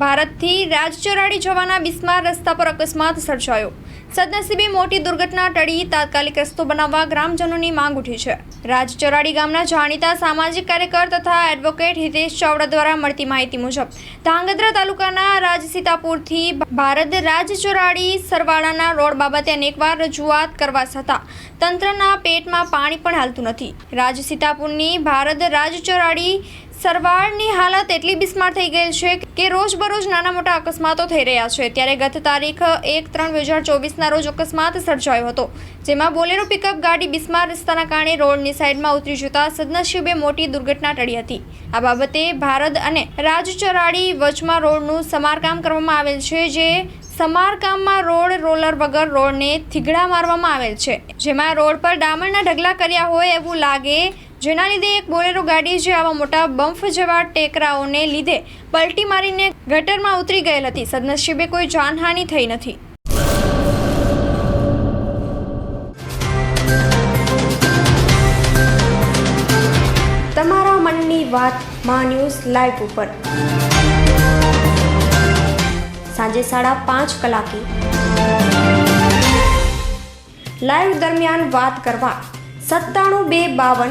ભારતથી રાજચરાડી જવાના બિસ્માર રસ્તા પર અકસ્માત સર્જાયો. સદનસીબે મોટી દુર્ઘટના ટળી તાત્કાલિક રસ્તો બનાવવા ગ્રામજનોની માંગ ઉઠી છે. રાજચરાડી ગામના જાણીતા સામાજિક કાર્યકર તથા એડવોકેટ હિતેશ ચાવડા દ્વારા મળતી માહિતી મુજબ, ધાંગધ્રા તાલુકાના રાજસીતાપુરથી ભારત રાજચરાડી સરવાળાના રોડ બાબતે અનેકવાર રજૂઆત કરવા છતાં, તંત્રના પેટમાં પાણી પણ હાલતું નથી. રાજસીતાપુરની ભારત રાજચરાડી સરવાળની હાલત એટલી બિસ્માર થઈ ગઈ છે કે રોજબરોજ નાના મોટા અકસ્માતો થઈ રહ્યા છે. ત્યારે ગત તારીખ એક ત્રણ બે હજાર ચોવીસના રોજ અકસ્માત સર્જાયો હતો, જેમાં બોલેરો પિકઅપ ગાડી બિસ્માર રસ્તાના કારણે રોડની સાઈડમાં ઉતરી જતા સદનસીબે મોટી દુર્ઘટના ટળી હતી. આ બાબતે ભારત અને રાજચરાડી વચમાં રોડનું સમારકામ કરવામાં આવેલ છે, જે સમારકામમાં રોડ રોલર વગર રોડને થીગડા મારવામાં આવેલ છે. જેમાં રોડ પર ડામરના ઢગલા કર્યા હોય એવું લાગે જેના લીધે એક બોલેરો ગાડી જે આવા મોટા બમ્ફ જેવા ટેકરાઓને લીધે પલટી મારીને ગટરમાં ઉતરી ગયેલ હતી. સદનસીબે કોઈ જાનહાનિ થઈ નથી. તમારા મનની વાતમાં ન્યૂઝ લાઈવ ઉપર. સાંજે સાડા પાંચ કલાકે. લાઈવ દરમિયાન વાત કરવા સત્તાણું બે બાવન